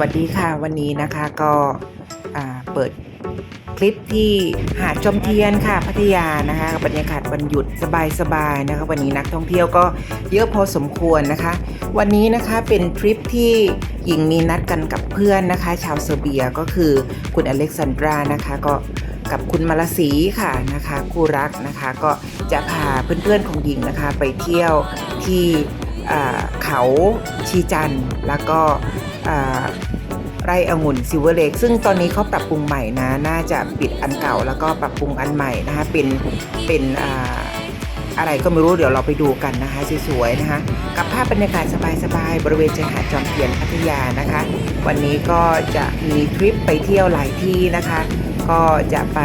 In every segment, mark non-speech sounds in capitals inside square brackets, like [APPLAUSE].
วัสดีค่ะวันนี้นะคะก็เปิดคลิปที่หาดจมเทียนค่ะพัทยานะคะบรรยากาศวันหยุดสบายๆนะคะวันนี้นักท่องเที่ยวก็เยอะพอสมควรนะคะ วันนี้นะคะเป็นทริปที่หญิงมีนัดกันกับเพื่อนนะคะ ชาวเซอร์เบียก็คือคุณอเล็กซานดรานะคะก็กับคุณมาลสีค่ะนะคะคู่รักนะคะก็จะพาเพื่อนๆของหญิงนะคะไปเที่ยวที่เขาชีจันแล้วก็ ไร่องุ่นซิลเวอร์เลกซึ่งตอนนี้เขาปรับปรุงใหม่นะ น่าจะปิดอันเก่าแล้วก็ปรับปรุงอันใหม่นะคะเป็นเป็นอ่าอะไรก็ไม่รู้เดี๋ยวเราไปดูกันนะคะสวยๆนะคะกับภาพบรรยากาศสบายๆบริเวณชายหาดจอมเทียนพัทยานะคะ วันนี้ก็จะมีทริปไปเที่ยวหลายที่นะคะ ก็จะไป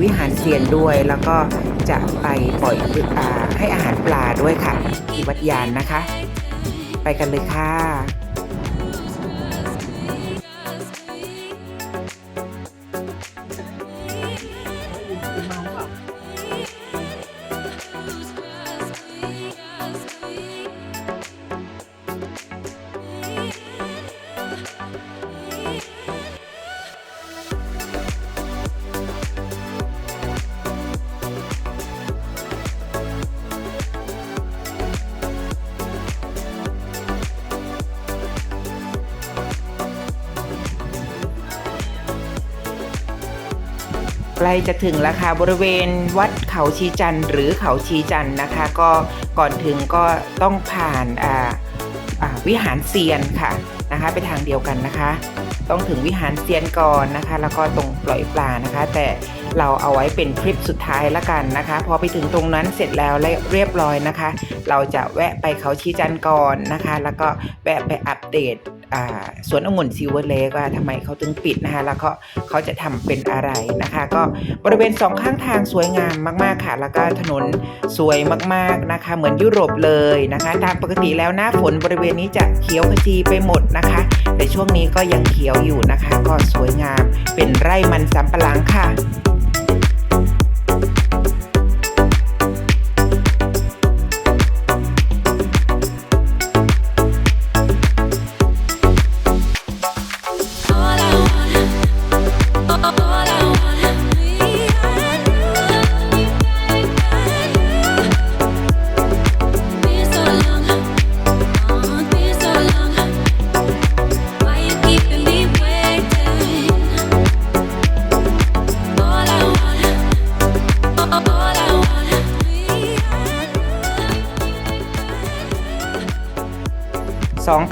วิหารเซียนด้วย แล้วก็จะไปปล่อยอาให้อาหารปลาด้วยค่ะที่วัดยานนะคะ ไปกันเลยค่ะ ใกล้จะถึงแล้วค่ะบริเวณวัดเขาชีจันหรือเขาชีจันนะคะ ก็ก่อนถึงก็ต้องผ่านวิหารเซียนค่ะนะคะไปทางเดียวกันนะคะ ต้องถึงวิหารเซียนก่อนนะคะ แล้วก็ตรงปล่อยปลานะคะ แต่เราเอาไว้เป็นทริปสุดท้ายละกันนะคะ พอไปถึงตรงนั้นเสร็จแล้วเรียบร้อยนะคะ เราจะแวะไปเขาชีจันก่อนนะคะ แล้วก็แวะไปอัปเดต สวนองุ่นซิลเวอร์เลกว่าทำไมเขาถึงปิดนะคะ แล้วก็เขาจะทำเป็นอะไรนะคะ ก็บริเวณสองข้างทางสวยงามมาก ๆค่ะ แล้วก็ถนนสวยมากๆนะคะ เหมือนยุโรปเลยนะคะ ตามปกติแล้วหน้าฝนบริเวณนี้จะเขียวขจีไปหมดนะคะ แต่ช่วงนี้ก็ยังเขียวอยู่นะคะ ก็สวยงามเป็นไร่มันสำปะหลังค่ะ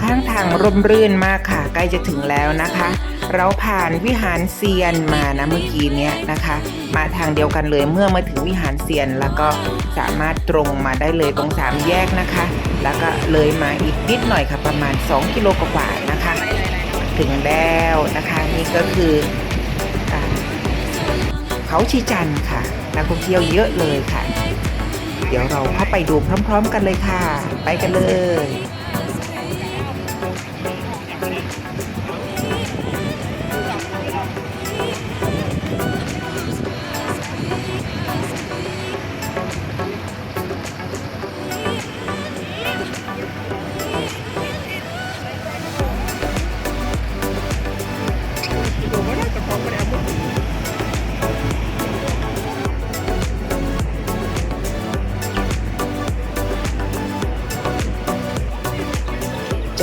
ข้างทางร่มรื่นมากค่ะ ใกล้จะถึงแล้วนะคะ เราผ่านวิหารเซียนมานะเมื่อกี้เนี้ยนะคะ มาทางเดียวกันเลยเมื่อมาถึงวิหารเซียนแล้วก็สามารถตรงมาได้เลยตรงสามแยกนะคะ แล้วก็เลยมาอีกนิดหน่อยค่ะประมาณ 2 กิโลกว่าๆนะคะ ถึงแล้วนะคะนี่ก็คืออเขาชีจันค่ะนักท่องเที่ยวเยอะเลยค่ะ เดี๋ยวเราเข้าไปดูพร้อม ๆ กันเลยค่ะ ไปกันเลย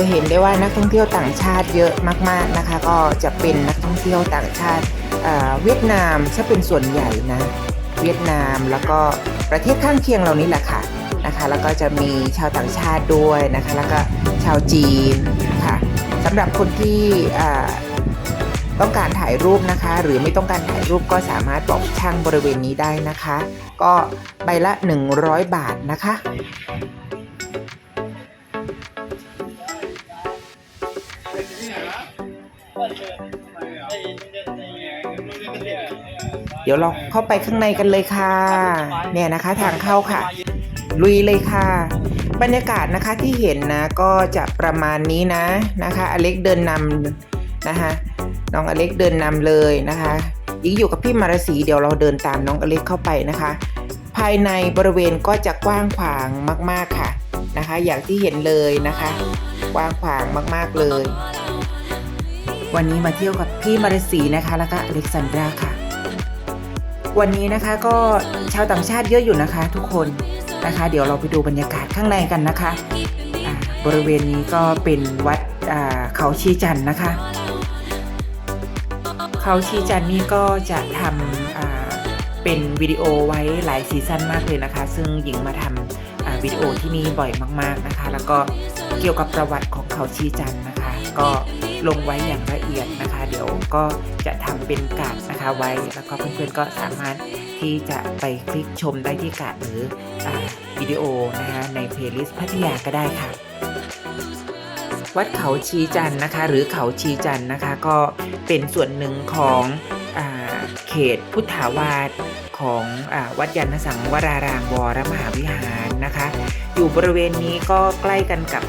เห็นได้ว่านักท่องเที่ยวต่างชาติเยอะมากๆนะคะ ก็จะเป็นนักท่องเที่ยวต่างชาติเวียดนามซะเป็นส่วนใหญ่นะ เวียดนามแล้วก็ประเทศข้างเคียงเรานี่แหละค่ะนะคะ แล้วก็จะมีชาวต่างชาติด้วยนะคะ แล้วก็ชาวจีนค่ะสำหรับคนที่ต้องการถ่ายรูปนะคะ หรือไม่ต้องการถ่ายรูปก็สามารถบอกช่างบริเวณนี้ได้นะคะ ก็ใบละ 100 บาทนะคะ เดี๋ยวเราเข้าไปข้างในกันเลยค่ะ เนี่ยนะคะทางเข้าค่ะ ลุยเลยค่ะ บรรยากาศนะคะที่เห็นนะก็จะประมาณนี้นะนะคะ อเล็กเดินนำนะคะ น้องอเล็กเดินนำเลยนะคะยิงอยู่กับพี่มารสีเดี๋ยวเราเดินตามน้องอเล็กเข้าไปนะคะ ภายในบริเวณก็จะกว้างขวางมาก ๆค่ะนะคะ อย่างที่เห็นเลยนะคะ กว้างขวางมาก ๆเลย วันนี้มาเที่ยวกับพี่มารสีนะคะ แล้วก็อเล็กซานดราค่ะ วันนี้นะคะก็ชาวต่างชาติเยอะอยู่นะคะ ทุกคนนะคะ เดี๋ยวเราไปดูบรรยากาศข้างในกันนะคะอ่าบริเวณนี้ก็เป็นวัดเขาชีจันนะคะ เขาชีจันนี่ก็จะทำเป็นวิดีโอไว้หลายซีซั่นมากเลยนะคะ ซึ่งหญิงมาทำวิดีโอที่นี่บ่อยมาก ๆนะคะ แล้วก็เกี่ยวกับประวัติของเขาชีจันนะคะ ก็ ลงไว้อย่างละเอียดนะคะ เดี๋ยวก็จะทำเป็นการ์ดนะคะไว้ แล้วก็เพื่อนๆก็สามารถที่จะไปคลิกชมได้ที่การ์ดหรืออวิดีโอนะคะในเพลย์ลิสต์พัทยาก็ได้ค่ะ วัดเขาชีจันนะคะ หรือเขาชีจันนะคะ ก็เป็นส่วนหนึ่งของอเขตพุทธาวาสของอวัดยานสังวรารามวรมหาวิหารนะคะ อยู่บริเวณนี้ก็ใกล้กันกับ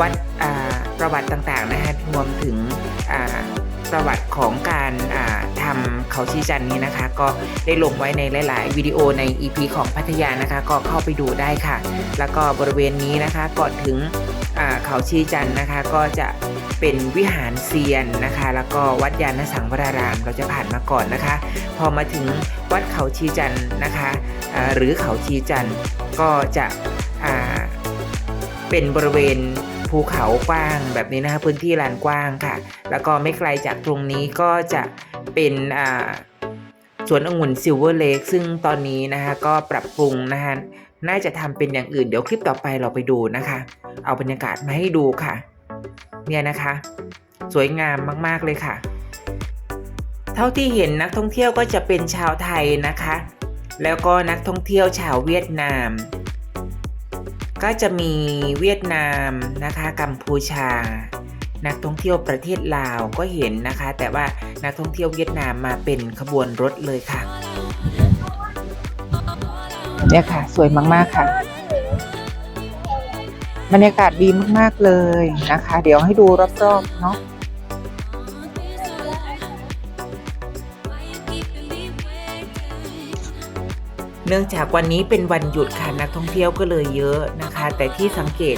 วัดอ่า ประวัติต่างๆนะคะรวมถึงประวัติของการทำเขาชีจันนี้นะคะ ก็ได้ลงไว้ในหลาย ๆ วิดีโอใน EP ของพัทยานะคะ ก็เข้าไปดูได้ค่ะ แล้วก็บริเวณนี้นะคะก่อนถึงเขาชีจันนะคะ ก็จะเป็นวิหารเซียนนะคะ แล้วก็วัดยานสังวราราม เราจะผ่านมาก่อนนะคะ พอมาถึงวัดเขาชีจันนะคะหรือเขาชีจันก็จะเป็นบริเวณ ภูเขากว้างแบบนี้นะคะพื้นที่ลานกว้างค่ะ แล้วก็ไม่ไกลจากตรงนี้ก็จะเป็นอ่าสวนองุ่นซิลเวอร์เลกซึ่งตอนนี้นะคะก็ปรับปรุงนะคะน่าจะทำเป็นอย่างอื่นเดี๋ยวคลิปต่อไปเราไปดูนะคะ เอาบรรยากาศมาให้ดูค่ะ เนี่ยนะคะ สวยงามมากๆเลยค่ะ เท่าที่เห็นนักท่องเที่ยวก็จะเป็นชาวไทยนะคะ แล้วก็นักท่องเที่ยวชาวเวียดนาม ก็จะมีเวียดนามนะคะกัมพูชา นักท่องเที่ยวประเทศลาวก็เห็นนะคะ แต่ว่านักท่องเที่ยวเวียดนามมาเป็นขบวนรถเลยค่ะเนี่ยค่ะ สวยมากๆค่ะ บรรยากาศดีมากๆเลยนะคะ เดี๋ยวให้ดูรอบๆเนาะ เนื่องจากวันนี้เป็นวันหยุดค่ะนักท่องเที่ยวก็เลยเยอะนะคะ แต่ที่สังเกต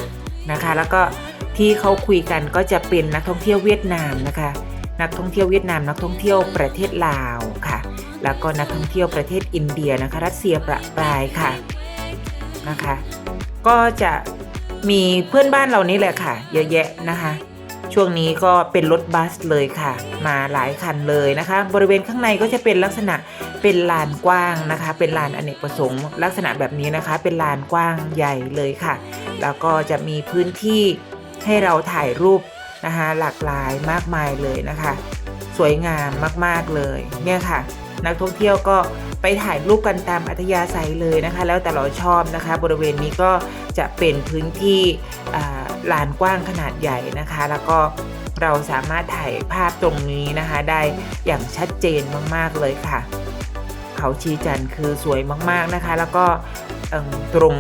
นะคะ แล้วก็ที่เขาคุยกันก็จะเป็นนักท่องเที่ยวเวียดนามนะคะ นักท่องเที่ยวเวียดนาม นักท่องเที่ยวประเทศลาวค่ะ แล้วก็นักท่องเที่ยวประเทศอินเดียนะคะรัสเซียประปรายค่ะนะคะ ก็จะมีเพื่อนบ้านเรานี่แหละค่ะ เยอะแยะนะคะ ช่วงนี้ก็เป็นรถบัสเลยค่ะ มาหลายคันเลยนะคะ บริเวณข้างในก็จะเป็นลักษณะเป็นลานกว้างนะคะ เป็นลานอเนกประสงค์ ลักษณะแบบนี้นะคะ เป็นลานกว้างใหญ่เลยค่ะ แล้วก็จะมีพื้นที่ให้เราถ่ายรูปนะคะ หลากหลายมากมายเลยนะคะ สวยงามมากๆเลยเนี่ยค่ะ นักท่องเที่ยวก็ไปถ่ายรูปกันตามอัธยาศัยเลยนะคะ แล้วแต่เราชอบนะคะ บริเวณนี้ก็จะเป็นพื้นที่อ่า ลานกว้างขนาดใหญ่นะคะ แล้วก็เราสามารถถ่ายภาพตรงนี้นะคะ ได้อย่างชัดเจนมากๆเลยค่ะ เขาชีจันคือสวยมากๆนะคะ แล้วก็ตรง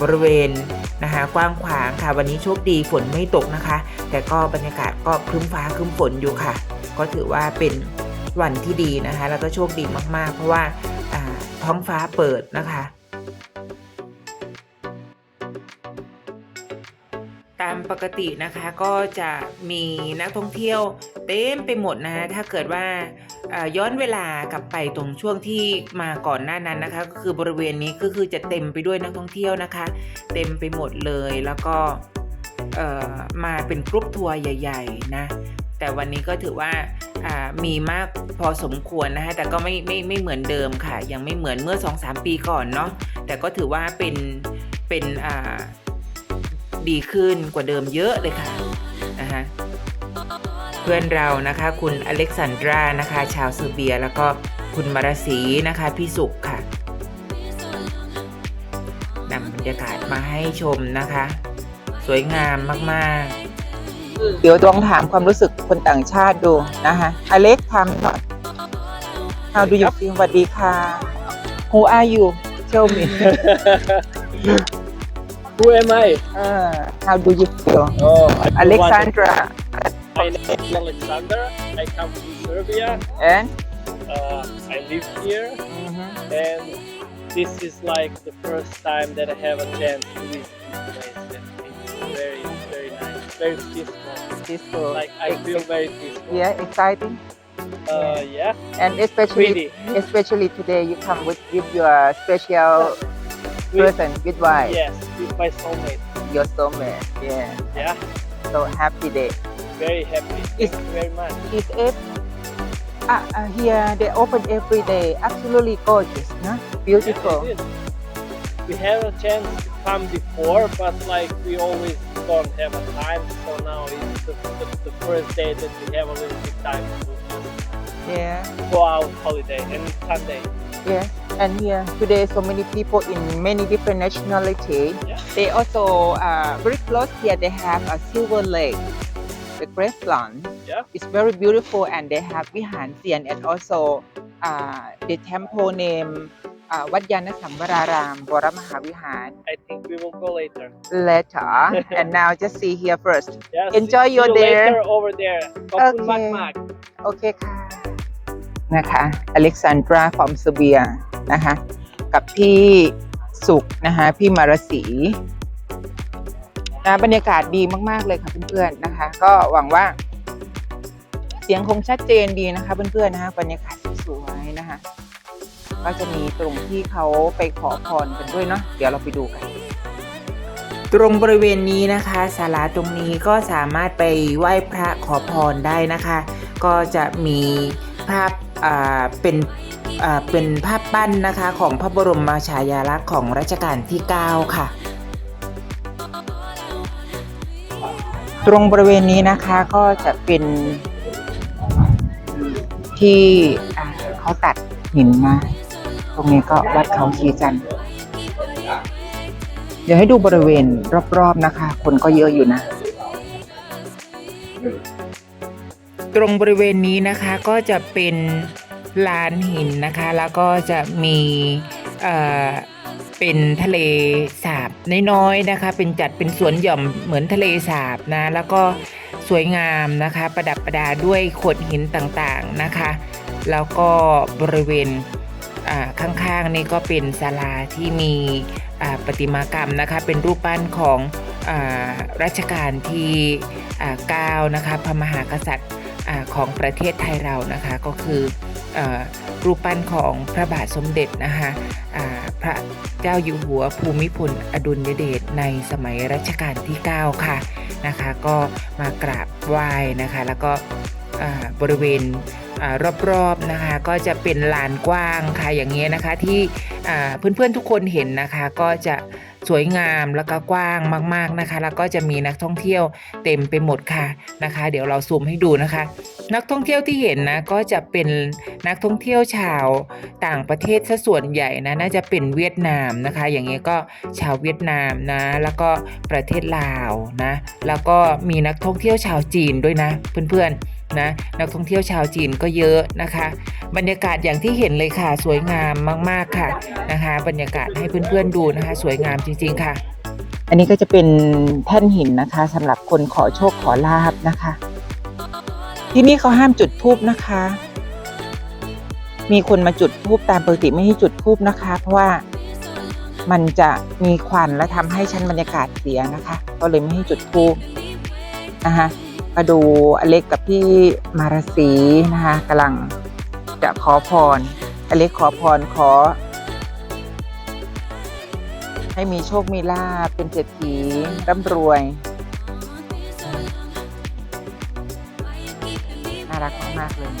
บริเวณนะคะกว้างขวางค่ะวันนี้โชคดีฝนไม่ตกนะคะ แต่ก็บรรยากาศก็ครึ้มฟ้าครึ้มฝนอยู่ค่ะ ก็ถือว่าเป็นวันที่ดีนะคะ แล้วก็โชคดีมากๆ เพราะว่าท้องฟ้าเปิดนะคะ ตามปกตินะคะก็จะมีนักท่องเที่ยวเต็มไปหมดนะคะถ้าเกิดว่าย้อนเวลากลับไปตรงช่วงที่มาก่อนหน้านั้นนะคะ ก็คือบริเวณนี้ก็คือจะเต็มไปด้วยนักท่องเที่ยวนะคะ เต็มไปหมดเลยแล้วก็มาเป็นกรุ๊ปทัวร์ใหญ่ ๆ นะ แต่วันนี้ก็ถือว่าอ่ามีมากพอสมควรนะคะแต่ก็ไม่ไม่ไม่เหมือนเดิมค่ะ ยังไม่เหมือนเมื่อ 2-3 ปีก่อนเนาะแต่ก็ถือว่าเป็นเป็นอ่า ดีขึ้นกว่าเดิมเยอะเลยค่ะนะคะเพื่อนเรานะคะ คุณอเล็กซานดรานะคะ ชาวเซอร์เบีย แล้วก็คุณมาราศีนะคะพี่สุขค่ะนำบรรยากาศมาให้ชมนะคะ สวยงามมากๆ เดี๋ยวต้องถามความรู้สึกคนต่างชาติดูนะคะอเล็กทำหน่อย How do you feel สวัสดีค่ะ Who are you Tell me Who am I? uh, How do you feel Oh, I'm Alexandra My name is Alexander. I come from Serbia. and Uh, I live here, and this is like the first time that I have a chance to visit this place. And it's very, very nice. very peaceful. Peaceful. Like I feel very peaceful. yeah, exciting. Uh, yeah. And especially Pretty. especially today you come with with your special With- wife, Yes, with my soulmate. your soulmate. Yeah. Yeah. So happy day. Very happy. Thank Is- you very much. Is it? Uh, uh, here they open every day. Absolutely gorgeous, no? Beautiful. Yeah. We had a chance to come before, but like we always don't have a time. So now it's the, the, the first day that we have a little bit time to Yeah. go out holiday and Sunday. Yeah, and here today, so many people in many different nationality. Yeah. They also uh, very close here. They have a silver lake, the grassland. Yeah, it's very beautiful, and they have behind Sien and also uh, the temple name. Uh, Vajjana Sambararam Boramahavihan. I think we will go later. Later. [LAUGHS] and now just see here first. Yeah, Enjoy see, your see you day. Later over there. Okay. Okay. นะคะอเล็กซานดราฟอมเซเบียนะคะกับพี่สุกนะคะพี่มารสีนะบรรยากาศดีมากๆเลยค่ะเพื่อนๆนะคะ ก็หวังว่า เสียงคงชัดเจนดีนะคะเพื่อนๆนะคะบรรยากาศสวยๆนะคะ ก็จะมีตรงที่เขาไปขอพรกันด้วยเนาะเดี๋ยวเราไปดูกัน ตรงบริเวณนี้นะคะศาลาตรงนี้ก็สามารถไปไหว้พระขอพรได้นะคะ ก็จะมีภาพ เป็นเป็นภาพปั้นนะคะของพระบรมฉายาลักษณ์ของรัชกาลที่ 9 ค่ะ ตรงบริเวณนี้นะคะก็จะเป็นที่เขาตัดหินมา ตรงนี้ก็วัดเขาชีจัน เดี๋ยวให้ดูบริเวณรอบๆนะคะ คนก็เยอะอยู่นะ ตรงบริเวณนี้นะคะก็จะเป็นลานหินนะคะ แล้วก็จะมีเอ่อเป็นทะเลสาบน้อยๆนะคะ เป็นจัดเป็นสวนหย่อมเหมือนทะเลสาบนะแล้วก็สวยงามนะคะ ประดับประดาด้วยโขดหินต่างๆนะคะ แล้วก็บริเวณอ่าข้างๆนี่ก็เป็นศาลาที่มีอ่าประติมากรรมนะคะ เป็นรูปปั้นของอารัชกาลที่อ่าก้านะคะ พระมหากษัตริย์ อของประเทศไทยเรานะคะก็คืออรูปปั้นของพระบาทสมเด็จนะคะพระเจ้าอยู่หัวภูมิพลอดุลยเดชในสมัยรัชกาลที่ 9 ค่ะนะคะ ก็มากราบไหว้นะคะ แล้วก็ บริเวณอรอบๆนะคะก็จะเป็นลานกว้างค่ะอย่างเงี้ยนะคะที่เพื่อนๆทุกคนเห็นนะคะก็จะสวยงามแล้วก็กว้างมากๆนะคะ แล้วก็จะมีนักท่องเที่ยวเต็มไปหมดค่ะนะคะ เดี๋ยวเราซูมให้ดูนะคะ นักท่องเที่ยวที่เห็นนะก็จะเป็นนักท่องเที่ยวชาวต่างประเทศซะส่วนใหญ่นะน่าจะเป็นเวียดนามนะคะ อย่างเงี้ยก็ชาวเวียดนามนะ แล้วก็ประเทศลาวนะ แล้วก็มีนักท่องเที่ยวชาวจีนด้วยนะ เพื่อนๆ นะนักท่องเที่ยวชาวจีนก็เยอะนะคะ บรรยากาศอย่างที่เห็นเลยค่ะสวยงามมาก ๆค่ะนะคะ บรรยากาศให้เพื่อนๆดูนะคะ สวยงามจริง ๆค่ะ อันนี้ก็จะเป็นแท่นหินนะคะสำหรับคนขอโชคขอลาบนะคะ ที่นี่เขาห้ามจุดธูปนะคะ มีคนมาจุดธูปตามปกติไม่ให้จุดธูปนะคะ เพราะว่ามันจะมีควันและทำให้ชั้นบรรยากาศเสียนะคะ ก็เลยไม่ให้จุดธูปนะคะ มาดูอเล็กกับพี่มารสีนะคะกำลังจะขอพร อเล็กขอพรขอ ให้มีโชคมีลาภเป็นเศรษฐีร่ำรวย น่ารักมากๆเลย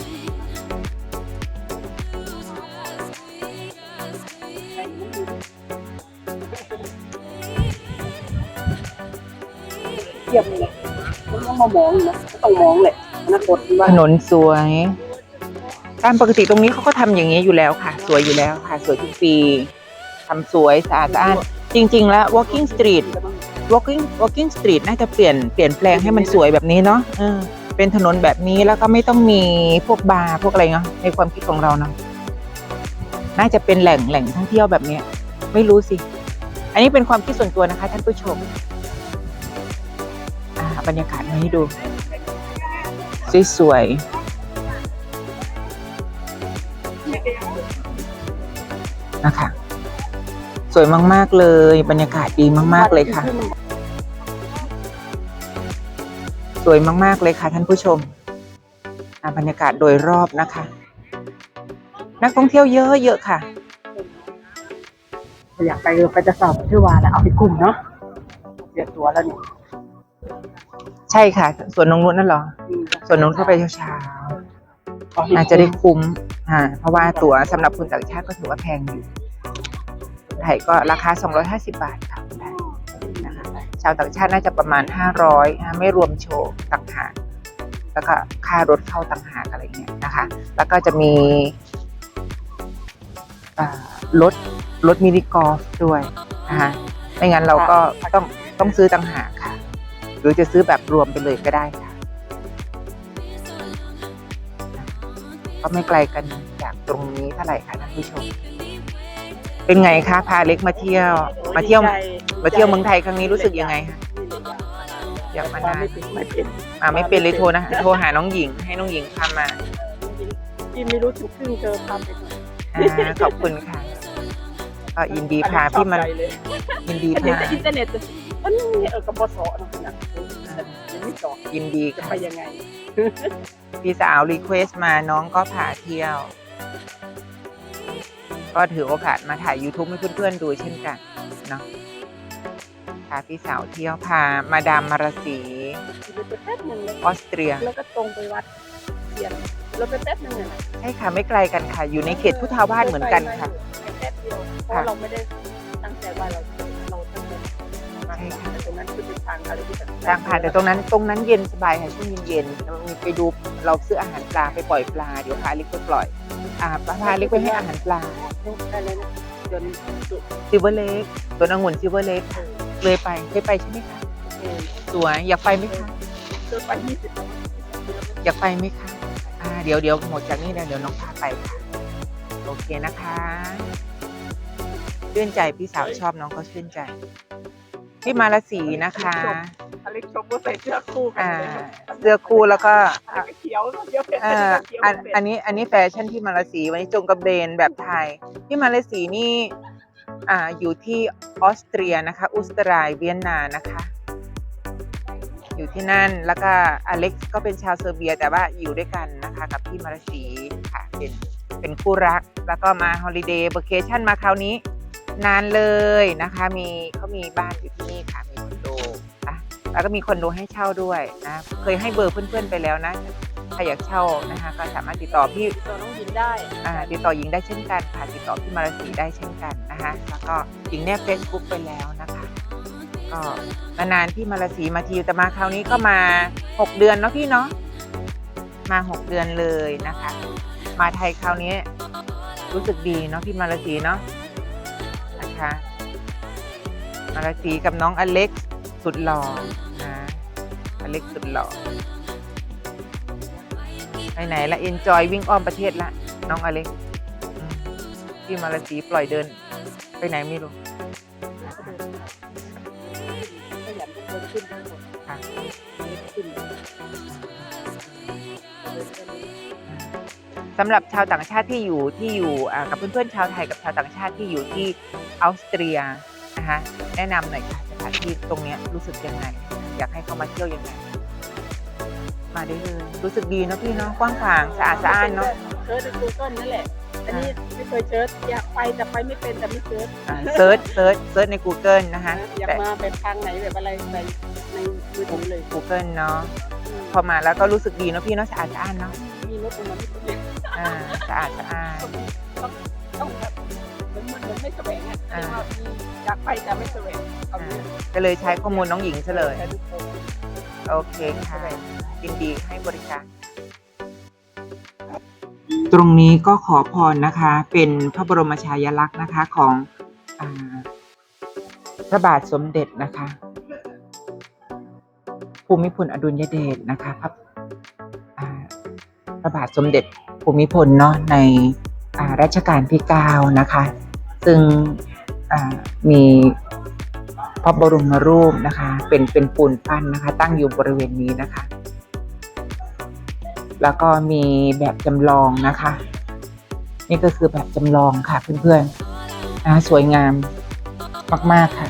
เทียบเลย มันต้องมามองนะต้องมองแหละอนาคตว่าถนนสวย ตามปกติตรงนี้เขาก็ทำอย่างนี้อยู่แล้วค่ะ สวยอยู่แล้วค่ะ สวยทุกปีทำสวยสะอาดสะอ้านจริง ๆ แล้ว walking street walking walking street น่าจะเปลี่ยนเปลี่ยนแปลงให้มันสวยแบบนี้เนาะเออเป็นถนนแบบนี้แล้วก็ไม่ต้องมีพวกบาร์พวกอะไรเนาะในความคิดของเราเนาะน่าจะเป็นแหล่งแหล่งท่องเที่ยวแบบเนี้ยไม่รู้สิ อันนี้เป็นความคิดส่วนตัวนะคะท่านผู้ชม บรรยากาศมาให้ดู สวยๆนะคะ สวยมาก ๆ เลย บรรยากาศดีมาก ๆ เลยค่ะ สวยมาก ๆ เลยค่ะท่านผู้ชมอ่าบรรยากาศโดยรอบนะคะ นักท่องเที่ยวเยอะ ๆ ค่ะอยากไปก็จะสอบชื่อว่าแล้วเอาไปกลุ่มเนาะเสียตัวแล้วนี่ ใช่ค่ะ ส่วนนงนุษนั่นเหรออืมส่วนนงนุษเข้าไปเช้าเอาให้ๆอาจจะได้คุ้มอ่าเพราะว่าตั๋วสำหรับคนต่างชาติก็ถือว่าแพงอยู่ไทยก็ราคา 250 บาทค่ะนะคะชาวต่างชาติน่าจะประมาณ 500นะไม่รวมโชว์ต่างหากแล้วก็ค่ารถเข้าต่างหากอะไรเงี้ยนะคะ แล้วก็จะมีอ่ารถรถมินิกอล์ฟด้วยนะคะไม่งั้นเราก็ต้องต้องซื้อต่างหากค่ะ หรือจะซื้อแบบรวมไปเลยก็ได้ค่ะก็ไม่ไกลกันจากตรงนี้เท่าไหร่ค่ะท่านผู้ชม เป็นไงคะพาเล็กมาเที่ยว มาเที่ยวมาเที่ยวเมืองไทยครั้งนี้รู้สึกยังไงคะอยากมานานไม่เป็นไม่เป็นมาไม่เป็นเลยโทรนะโทรหาน้องหญิง ให้น้องหญิงพามาพี่ไม่รู้จุดครึ่งเจอพาไปหน่อยอ่าขอบคุณค่ะก็ยินดีพาพี่มาชอบใจเลยยินดีอันนี้พาแต่อินเทอร์เน็ต อันนี้เออกระปสนะนะยังไม่จอดยินดีจะค่ะไปยังไง พี่สาวรีเควสมาน้องก็พาเที่ยว ก็ถือโอกาสมาถ่าย YouTube ให้เพื่อนๆดูเช่นกันเนาะพาพี่สาวเที่ยวพามาดามมาราศีรถไปแป๊บนึงเลยออสเตรีย แล้วก็ตรงไปวัดเทียนรถไปแป๊บนึงเนี่ยนะใช่ค่ะไม่ไกลกันค่ะ อยู่ในเขตพุทธาวาสเหมือนกันค่ะไปแป๊บเดียวเพราะเราไม่ได้ตั้งใจว่าเรา ทางอะไรที่แบบทางผ่านแต่ตรงนั้นตรงนั้นเย็นสบายค่ะช่วงเย็นๆเรามีไปดูเราซื้ออาหารปลาไปปล่อยปลาเดี๋ยวพาเล็กไปปล่อยอ่าพาเล็กไปให้อาหารปลาอะไรนะจนสุดซิเวอร์เล็กตัวองุ่นซิเวอร์เล็กเลยไปเคยไปใช่ไหมคะเออสวยอยากไปไหมคะเจอไปยี่สิบอยากไปไหมคะอ่าเดี๋ยวเดี๋ยวหมดจากนี้แล้วเดี๋ยวน้องพาไปค่ะโอเคนะคะชื่นใจพี่สาวชอบน้องก็ชื่นใจ พี่มาลาสีนะคะ อเล็กชมก็ใส่เสื้อคู่กัอ่า เลยเสื้อคู่แล้วก็อะไรก็เขียวเขียวเป็นเอ่อเขียวอันเป็นอันนี้อันนี้แฟชั่นที่มาลาสีวันนี้จงกระเบนแบบไทย ที่มาลาสีนี่อ่าอยู่ที่ออสเตรียนะคะ อุสเตรายเวียนนานะคะ อยู่ที่นั่นแล้วก็อเล็กซ์ก็เป็นชาวเซอร์เบียแต่ว่าอยู่ด้วยกันนะคะกับพี่มาราศีค่ะเป็นเป็นคู่รัก แล้วก็มาฮอลิเดย์ a เคชั่นมาคราวนี้ นานเลยนะคะ มีเขามีบ้านอยู่ที่นี่ค่ะมีคอนโดนะแล้วก็มีคอนโดให้เช่าด้วยนะเคยให้เบอร์เพื่อนๆไปแล้วนะใครอยากเช่านะคะ ก็สามารถติดต่อพี่ตัวน้องยินได้อ่าติดต่อหญิงได้เช่นกันค่ะติดต่อพี่มาราศีได้เช่นกันนะคะแล้วก็หญิงแนบเฟซบุ๊กไปแล้วนะคะก็นานๆที่มาราศีมาทีแต่มาคราวนี้ก็มาหกเดือนเนาะพี่เนาะมาหกเดือนเลยนะคะ มาไทยคราวนี้รู้สึกดีเนาะพี่มาราศีเนาะ นะคะมาราศีกับน้องอเล็กสุดหล่อนะอเล็กสุดหล่อไปไหนละเอนจอยวิ่งอ้อมประเทศละ น้องอเล็กอืมพี่มาลาสีปล่อยเดิน ไปไหนไม่รู้สำหรับชาวต่างชาติที่อยู่ที่อยู่กับเพื่อนๆชาวไทยกับชาวต่างชาติที่อยู่ที่ ออสเตรียนะคะแนะนำหน่อยค่ะสถานที่ตรงเนี้ยรู้สึกยังไง อยากให้เขามาเที่ยวยังไง มาได้เลยรู้สึกดีเนาะพี่เนาะกว้างขวางสะอาดสะอ้านเนาะเชิร์ชในกูเกิลนั่นแหละ อันนี้ไม่เคยเชิร์ชอยากไปแต่ไปไม่เป็นแต่ไม่เชิร์ชเซิร์ชเซิร์ชเซิร์ชใน Google นะคะอยากแต่ มาแบบทางไหนแบบอะไรในในมือถือเลย Google เนาะอืมพอมาแล้วก็รู้สึกดีเนาะพี่เนาะสะอาดสะอ้านเนาะมีรถตรงนั้นไม่เป็นอ่าสะอาดสะอ้านต้องแบบเหมือน มันเหมือนไม่แสวงอะอ่าที่ว่ามีอยากไปแต่ไม่แสวงเอาอ่าเนี่ยก็เลยใช้ข้อมูลน้องหญิงซะเลยใช้ทุกคนโอเคค่ะ ยินดีให้บริการ ตรงนี้ก็ขอพรนะคะ เป็นพระบรมฉายาลักษณ์นะคะของอาพระบาทสมเด็จนะคะ ภูมิพลอดุลยเดชนะคะพระอ่าพระบาทสมเด็จภูมิพลเนาะในอ่ารัชกาลที่เก้านะคะ ซึ่งมีพระบรมรูปนะคะ เป็นเป็นปูนปั้นนะคะ ตั้งอยู่บริเวณนี้นะคะ แล้วก็มีแบบจำลองนะคะ นี่ก็คือแบบจำลองค่ะเพื่อนๆนะสวยงามมากๆค่ะ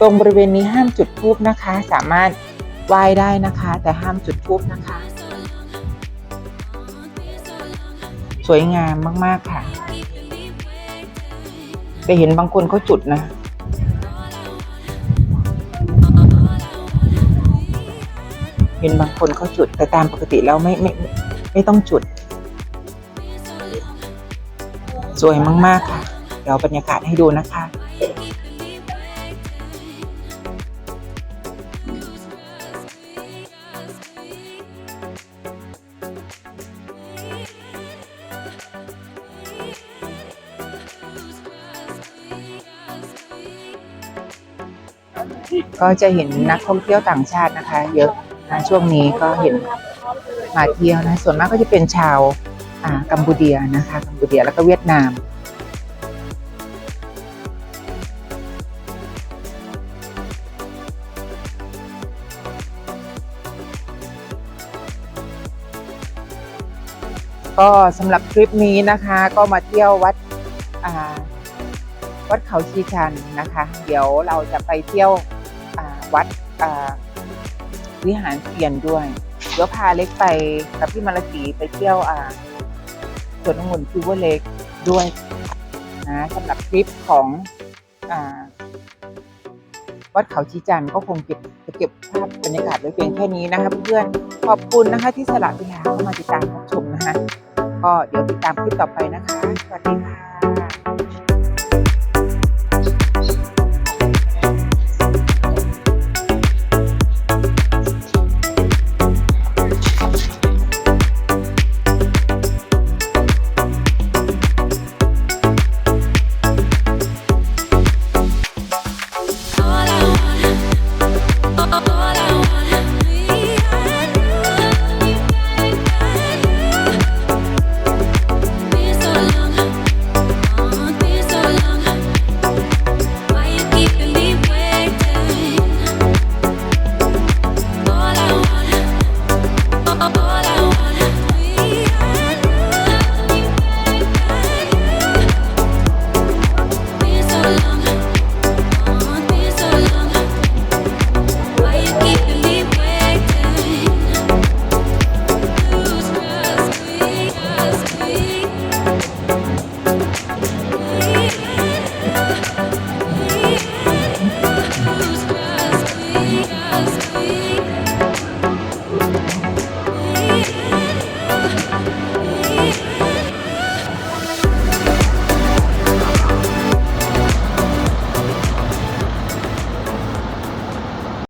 ตรงบริเวณนี้ห้ามจุดทูบนะคะ สามารถไหว้ได้นะคะ แต่ห้ามจุดธูปนะคะ สวยงามมากๆค่ะ แต่เห็นบางคนเขาจุดนะ เห็นบางคนเขาจุด แต่ตามปกติแล้วไม่ไม่ไม่ไม่ต้องจุด สวยมาก ๆ ค่ะ เดี๋ยวบรรยากาศให้ดูนะคะ ก็จะเห็นนักท่องเที่ยวต่างชาตินะคะ เยอะนะช่วงนี้ก็เห็นมาเที่ยวนะส่วนมากก็จะเป็นชาวอ่ากัมพูเดียนะคะกัมพูเดียแล้วก็เวียดนามก็สำหรับทริปนี้นะคะก็มาเที่ยววัดอ่าวัดเขาชีชันนะคะ เดี๋ยวเราจะไปเที่ยว วัดวิหารเซียนด้วยเดี๋ยวพาเล็กไปกับพี่มาลสีไปเที่ยวอ่าสวนองุ่นฟิวเวอร์เล็กด้วยนะสำหรับทริปของอ่าวัดเขาชีจันทร์ก็คงเก็บจะเก็บภาพบรรยากาศไว้เพียงแค่นี้นะคะเพื่อนขอบคุณนะคะที่สละเวลาเข้ามาติดตามรับชมนะคะก็เดี๋ยวติดตามคลิปต่อไปนะคะ สวัสดีค่ะ